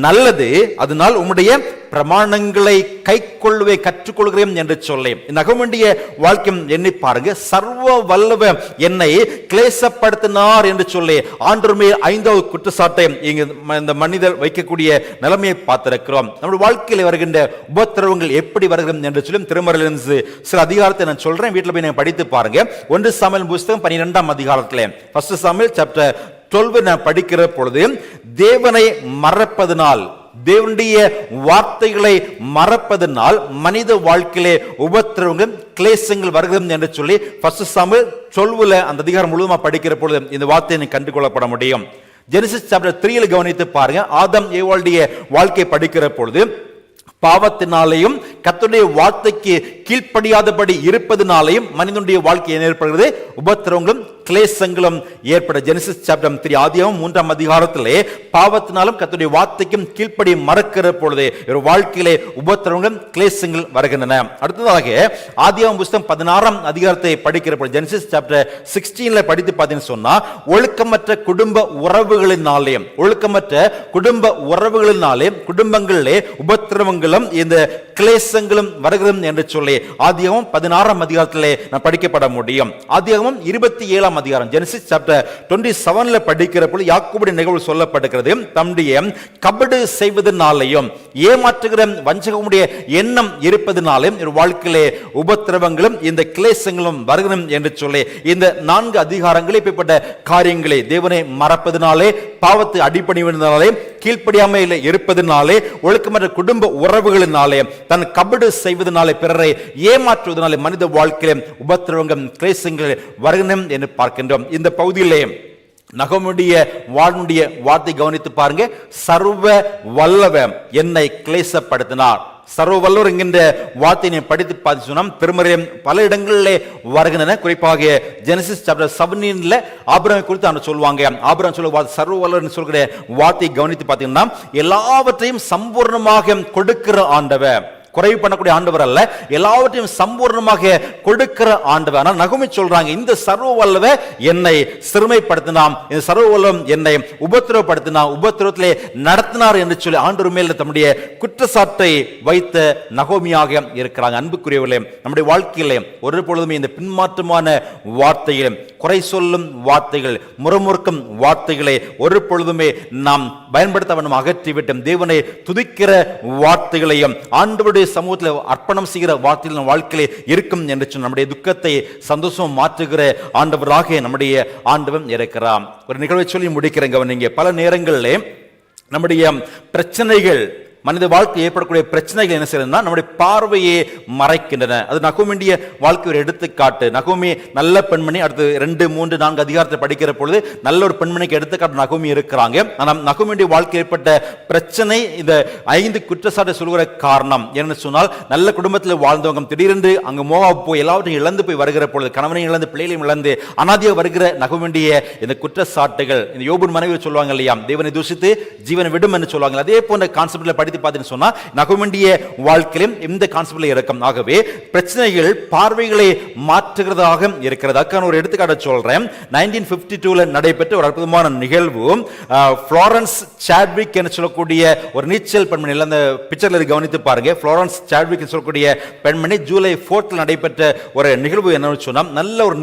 நல்லது அதனால் உம்முடைய பிரமாணங்களை கை கொள்ளுவே கற்றுக்கொள்கிறேன் என்று சொல்லி. நகமண்டிய வாழ்க்கையும் எண்ணி பாருங்க. சர்வ வல்லவ என்னை கிளேசப்படுத்தினார் என்று சொல்லி. ஆண்டுமே ஐந்தாவது குற்றச்சாட்டை இங்கு இந்த மனிதர் வைக்கக்கூடிய நிலைமையை பார்த்திருக்கிறோம். நம்முடைய வாழ்க்கையில் வருகின்ற உபத்திரவங்கள் எப்படி வருகிறது என்று சொல்லி திருமறையிலிருந்து சில அதிகாரத்தை நான் சொல்றேன். வீட்டில் போய் நீங்கள் படித்து பாருங்க. ஒன்று சமையல் புஸ்தகம் பன்னிரெண்டாம் அதிகாரத்தில். ஃபர்ஸ்ட் சமையல் சாப்டர் 12 நான் படிக்கிற பொழுது தேவனை மறப்பதனால் தேவனுடைய வார்த்தைகளை மறப்பதனால் மனித வாழ்க்கையிலே உபத்திரவங்கள் கிளேசங்கள் வருகிறது என்று சொல்லி ஃபர்ஸ்ட் சாமு சொல்வுல அந்த அதிகாரம் முழுவதுமா படிக்கிற பொழுது இந்த வார்த்தையை நீ கண்டுகொள்ளப்பட முடியும். ஜெனிசிஸ் சாப்டர் த்ரீயில் கவனித்து பாருங்க. ஆதம் ஏவாளுடைய வாழ்க்கை படிக்கிற பொழுது பாவத்தினாலேயும் கத்துடைய வார்த்தைக்கு கீழ்ப்படியாதபடி இருப்பதனாலையும் மனிதனுடைய வாழ்க்கை என்ன ஏற்படுகிறது. உபத்திரவங்களும் கிளேசங்களும் ஏற்பட. ஜெனிசிஸ் சாப்டர் த்ரீ ஆதியம் மூன்றாம் அதிகாரத்திலே பாவத்தினாலும் கத்துடைய வார்த்தைக்கும் கீழ்ப்படி மறக்கிற பொழுது ஒரு வாழ்க்கையிலே உபத்திரவங்களும் கிளேசங்கள் வருகின்றன. அடுத்ததாக ஆதியம் புஸ்தம் பதினாறாம் அதிகாரத்தை படிக்கிற பொழுது ஜெனிசிஸ் சாப்டர் சிக்ஸ்டீன்ல படித்து பார்த்தீங்கன்னு சொன்னா ஒழுக்கமற்ற குடும்ப உறவுகளினாலேயும் ஒழுக்கமற்ற குடும்ப உறவுகளினாலே குடும்பங்களிலே உபத்திரவங்களும் இந்த கிளேசங்களும் வருகிறது என்று சொல்லி ஆதியமும் பதினாறாம் அதிகாரத்திலே நான் படிக்கப்பட முடியும். ஆதியமும் இருபத்தி ஏழாம் அதிகாரம் ஜெனசிஸ் சாப்டர் டுவெண்ட்டி செவன்ல படிக்கிற பொழுது யாக்குபடி நிகழ்வு சொல்லப்படுகிறது தம்முடைய கபடு செய்வதனாலையும் ஏமாற்றுகிற வஞ்சகமுடைய எண்ணம் இருப்பதனாலும் வாழ்க்கையிலே உபத்திரவங்களும் இந்த கிளேசங்களும் வருகிறோம் என்று சொல்லி இந்த நான்கு அதிகாரங்களே இப்படிப்பட்ட காரியங்களை தேவனை மறப்பதனாலே பாவத்தை அடிப்பணிவதனாலே கீழ்ப்படியாமையில் இருப்பதனாலே ஒழுக்கமற்ற குடும்ப உறவுகளினாலே தன் கபடு செய்வதனாலே பிறரை ஏமாற்றுவதனாலே மனித வாழ்க்கையிலே உபத்திரவங்கள் கிளேசங்கள் வருகணும் என்று பார்க்கின்றோம். இந்த பகுதியிலே நகமுடைய வாழ்னுடைய வார்த்தை கவனித்து பாருங்க. சர்வ வல்லவன் என்னை கிளேசப்படுத்தினார். சர்வ வல்லவர் என்கின்ற வார்த்தையை படித்து பார்த்து சொன்னால் திருமறையம் பல இடங்களிலே வருகின்றன. குறிப்பாக ஜெனசிஸ் சாப்டர் செவன்டீன்ல ஆபிரமை குறித்து அவங்க சொல்லுவாங்க. ஆபிரம் சொல்ல வார்த்தை சர்வ வல்லவர் சொல்கிற வார்த்தையை கவனித்து பார்த்தீங்கன்னா எல்லாவற்றையும் சம்பூர்ணமாக கொடுக்கிற ஆண்டவர். குறைவு பண்ணக்கூடிய ஆண்டவர் அல்ல. எல்லாவற்றையும் சம்பூர்ணமாக கொடுக்கிற ஆண்டவர். ஆனால் நகுமி சொல்றாங்க இந்த சர்வ வல்லவ என்னை சிறுமைப்படுத்தினாம். இந்த சர்வ வல்லவம் என்னை உபத்திரவப்படுத்தினார் உபத்திரவத்திலே நடத்தினார் என்று சொல்லி ஆண்டவர் மேல் தம்முடைய குற்றச்சாட்டை வைத்த நகோமியாக இருக்கிறாங்க. அன்புக்குரியவர்களே நம்முடைய வாழ்க்கையிலே ஒரு பொழுதுமே இந்த பின்மாற்றமான வார்த்தையிலும் குறை சொல்லும் வார்த்தைகள் முறமுறுக்கும் வார்த்தைகளை ஒரு பொழுதுமே நாம் பயன்படுத்த வேண்டும் அகற்றிவிட்டோம். தேவனை துதிக்கிற வார்த்தைகளையும் ஆண்டவருடைய சமூகத்தில் அர்ப்பணம் செய்கிற வார்த்தைகள் வாழ்க்கையிலே இருக்கும் என்று சொன்ன நம்முடைய துக்கத்தை சந்தோஷம் மாற்றுகிற ஆண்டவராக நம்முடைய ஆண்டவன் இருக்கிறார். ஒரு நிகழ்வை சொல்லி முடிக்கிறேங்க நீங்க பல நேரங்களிலே நம்முடைய பிரச்சனைகள் மனித வாழ்க்கை ஏற்படக்கூடிய பிரச்சனைகள் என்ன செய்யறதுன்னா நம்முடைய பார்வையை மறைக்கின்றன. அது நகுமிண்டிய வாழ்க்கை ஒரு எடுத்துக்காட்டு. நகுமி நல்ல பெண்மணி அடுத்து ரெண்டு மூன்று நான்கு அதிகாரத்தை படிக்கிற பொழுது நல்ல ஒரு பெண்மணிக்கு எடுத்துக்காட்டு நகுமி இருக்கிறாங்க. ஆனால் நகுமிண்டிய வாழ்க்கை ஏற்பட்ட பிரச்சனை இந்த ஐந்து குற்றச்சாட்டை சொல்கிற காரணம் என்னன்னு சொன்னால் நல்ல குடும்பத்தில் வாழ்ந்தவங்க திடீரென்று அங்கு மோகா போய் எல்லாவற்றையும் இழந்து போய் வருகிற பொழுது கணவனையும் இழந்து பிள்ளைகளையும் இழந்து அனாதியாக வருகிற நகுமிண்டிய இந்த குற்றச்சாட்டுகள் இந்த யோபுன் மனைவி சொல்லுவாங்க இல்லையா தேவனை தூஷித்து ஜீவனை விடும் என்று சொல்லுவாங்க அதே போன்ற கான்செப்டில் படித்து பார்த்தீங்கன்னு சொன்னா நகமண்டிய வாழ்க்கையிலும் இந்த கான்செப்ட்ல இருக்கும் ஆகவே பிரச்சனைகள் பார்வைகளை மாற்றுகிறதாக இருக்கிறது. அக்கான ஒரு எடுத்துக்காட்டு சொல்றேன். நைன்டீன் பிப்டி டூல நடைபெற்ற ஒரு அற்புதமான நிகழ்வு ஃப்ளாரன்ஸ் சாட்விக் என்று சொல்லக்கூடிய ஒரு நீச்சல் பெண்மணி. அந்த பிக்சர்ல கவனித்து பாருங்க. ஃப்ளாரன்ஸ் சாட்விக் சொல்லக்கூடிய பெண்மணி ஜூலை ஃபோர்த்தில் நடைபெற்ற ஒரு நிகழ்வு என்னன்னு சொன்னா நல்ல ஒரு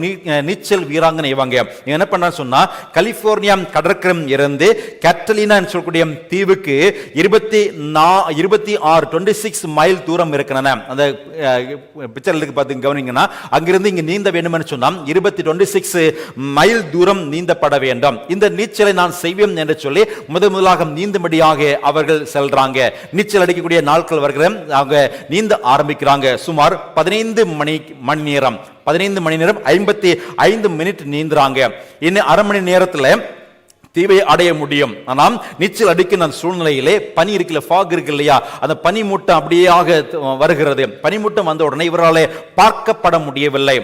நீச்சல் வீராங்கனை இவங்க. என்ன பண்ணா சொன்னா கலிபோர்னியா கடற்கரம் இருந்து கேட்டலினா சொல்லக்கூடிய தீவுக்கு இருபத்தி நாலு இருபத்தி ஆறு டுவெண்ட்டி சிக்ஸ் மைல் தூரம் இருக்கிறன அந்த பிக்சர் இருக்கு பார்த்து கவனிங்கன்னா அங்கிருந்து இங்கே நீந்த வேண்டும்னு சொன்னால் இருபத்தி டுவெண்ட்டி சிக்ஸ் மைல் தூரம் நீந்தப்பட வேண்டும். இந்த நீச்சலை நான் செய்வேன் என்று சொல்லி முதல் முதலாக நீந்தும்படியாக அவர்கள் செல்றாங்க. நீச்சல் அடிக்கக்கூடிய நாட்கள் வருகிற அவங்க நீந்த ஆரம்பிக்கிறாங்க. சுமார் பதினைந்து மணி மணி நேரம் பதினைந்து மணி நேரம் ஐம்பத்தி ஐந்து மினிட் நீந்துறாங்க. இன்னும் அரை மணி நேரத்தில் தீவை அடைய முடியும். ஆனால் நீச்சல் அடிக்கிற அந்த சூழ்நிலையிலே பனி இருக்குல்ல ஃபாக் இருக்கு இல்லையா? அந்த பனி மூட்டம் ஆக வருகிறது. பனி மூட்டம் வந்த உடனே இவராலே பார்க்கப்பட முடியவில்லை.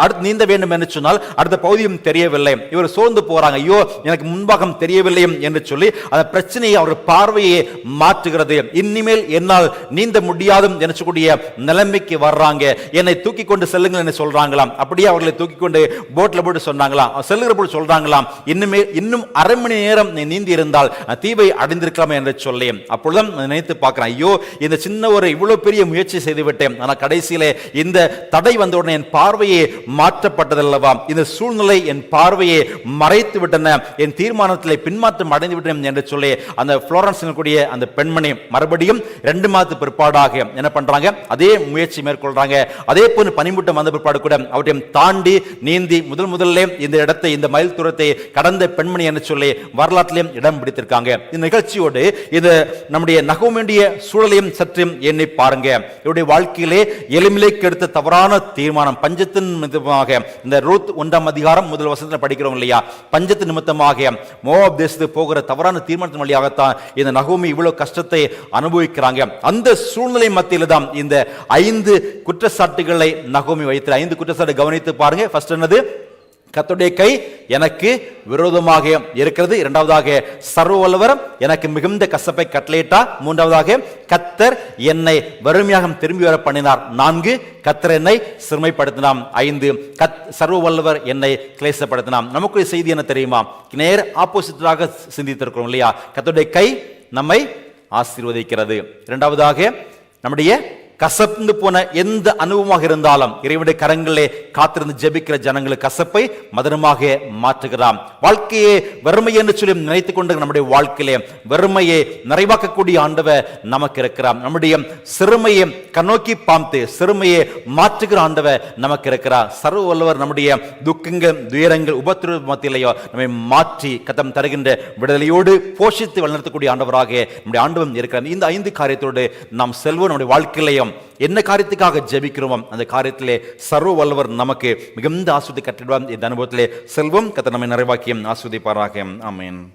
அடுத்து நீந்த வேண்டும் என்று சொன்னால் அடுத்த பகுதியும் தெரியவில்லை. இவர் சோர்ந்து போறாங்க. ஐயோ எனக்கு முன்பாகம் தெரியவில்லை என்று சொல்லி அந்த பிரச்சனையை அவர் பார்வையை மாற்றுகிறது. இனிமேல் என்னால் நீந்த முடியாது நினைச்சக்கூடிய நிலைமைக்கு வர்றாங்க. என்னை தூக்கி கொண்டு செல்லுங்கள் என்று சொல்றாங்களாம். அப்படியே அவர்களை தூக்கி கொண்டு போட்ல போட்டு சொன்னாங்களாம். செல்லுகிற போது சொல்றாங்களாம் இன்னுமே இன்னும் அரை மணி நேரம் நீ நீந்தி இருந்தால் தீவை அடைந்திருக்கலாம் என்று சொல்லி. அப்பொழுதும் நினைத்து பார்க்கிறேன் ஐயோ இந்த சின்ன ஒரு இவ்வளவு பெரிய முயற்சி செய்து விட்டேன் ஆனால் கடைசியிலே இந்த தடை வந்த உடனே என் பார்வையை நிலையே மாற்றப்பட்டதல்லவா? இந்த சூழ்நிலை என் பார்வையை மறைத்து விட்டன என் தீர்மானத்திலே பின்மாற்றம் அடைந்து விட்டேன் என்று சொல்லி அந்த புளோரன்ஸ் கூடிய அந்த பெண்மணி மறுபடியும் ரெண்டு மாதத்து பிற்பாடாக என்ன பண்றாங்க? அதே முயற்சி மேற்கொள்றாங்க. அதே போன்று பனிமூட்டம் வந்த பிற்பாடு கூட அவற்றையும் தாண்டி நீந்தி முதல் முதல்ல இந்த இடத்தை இந்த மயில் தூரத்தை கடந்த பெண்மணி என்று சொல்லி வரலாற்றிலையும் இடம் பிடித்திருக்காங்க. இந்த நிகழ்ச்சியோடு இது நம்முடைய நகவேண்டிய சூழலையும் சற்றும் எண்ணி பாருங்க. இவருடைய வாழ்க்கையிலே எளிமிலைக்கு எடுத்த தவறான தீர்மானம் பஞ்சத்தின் பஞ்சத்தின் நிமித்தமாக இந்த ரூத் ஒன்றாம் அதிகாரம் முதல் வசனத்தில் படிக்கிறோம் இல்லையா? பஞ்சத்து நிமித்தமாக மோவாப் தேசத்துக்கு போகிற தவறான தீர்மானத்தின் வழியாகத்தான் இந்த நகோமி இவ்வளவு கஷ்டத்தை அனுபவிக்கிறாங்க. அந்த சூழ்நிலை மத்தியில் தான் இந்த ஐந்து குற்றச்சாட்டுகளை நகோமி வைத்து ஐந்து குற்றச்சாட்டு கவனித்து பாருங்க. ஃபர்ஸ்ட் என்னது? கத்துடைய கை எனக்கு விரோதமாக இருக்கிறது. இரண்டாவதாக சர்வ வல்லவரம் எனக்கு மிகுந்த கசப்பை கட்டளையிட்டா. மூன்றாவதாக கத்தர் என்னை வறுமையாக திரும்பி வர பண்ணினார். நான்கு கத்தர் என்னை சிறுமைப்படுத்தினாம் ஐந்து கத் சர்வ வல்லவர் என்னை கிளேசப்படுத்தினாம் நமக்கு செய்தி என்ன தெரியுமா? நேர் ஆப்போசிட்டாக சிந்தித்திருக்கிறோம் இல்லையா? கத்தருடைய கை நம்மை ஆசீர்வதிக்கிறது. இரண்டாவதாக நம்முடைய கசந்து போன எந்த அனுபவமாக இருந்தாலும் இறைவனுடைய கரங்களே காத்திருந்து ஜெபிக்கிற ஜனங்களுக்கு கசப்பை மதுரமாக மாற்றுகிறான் வாழ்க்கையே வறுமை என்று சொல்லி நினைத்துக் கொண்டு நம்முடைய வாழ்க்கையிலே வறுமையை நிறைவாக்கக்கூடிய ஆண்டவர் நமக்கு இருக்கிறார். நம்முடைய சிறுமையை கண்ணோக்கி பார்த்து சிறுமையை மாற்றுகிற ஆண்டவர் நமக்கு இருக்கிறார். சர்வ வல்லவர் நம்முடைய துக்கங்கள் துயரங்கள் உபத்திர மத்தியிலேயோ நம்மை மாற்றி கதம் தருகின்ற விடுதலையோடு போஷித்து வழிநடத்தக்கூடிய ஆண்டவராக நம்முடைய ஆண்டவம் இருக்கிறார். இந்த ஐந்து காரியத்தோடு நாம் செல்வோம். நம்முடைய காரியம் என்ன காரியத்துக்காக ஜெபிக்கிறோமோ? அந்த காரியத்திலே சர்வ வல்லவர் நமக்கு மிகுந்த ஆஸ்வதி கட்டிடுவார் இந்த அனுபவத்திலே செல்வம் கத்த நம்மை நிறைவாக்கியம் ஆஸ்வதிப்பாராக ஆமேன்.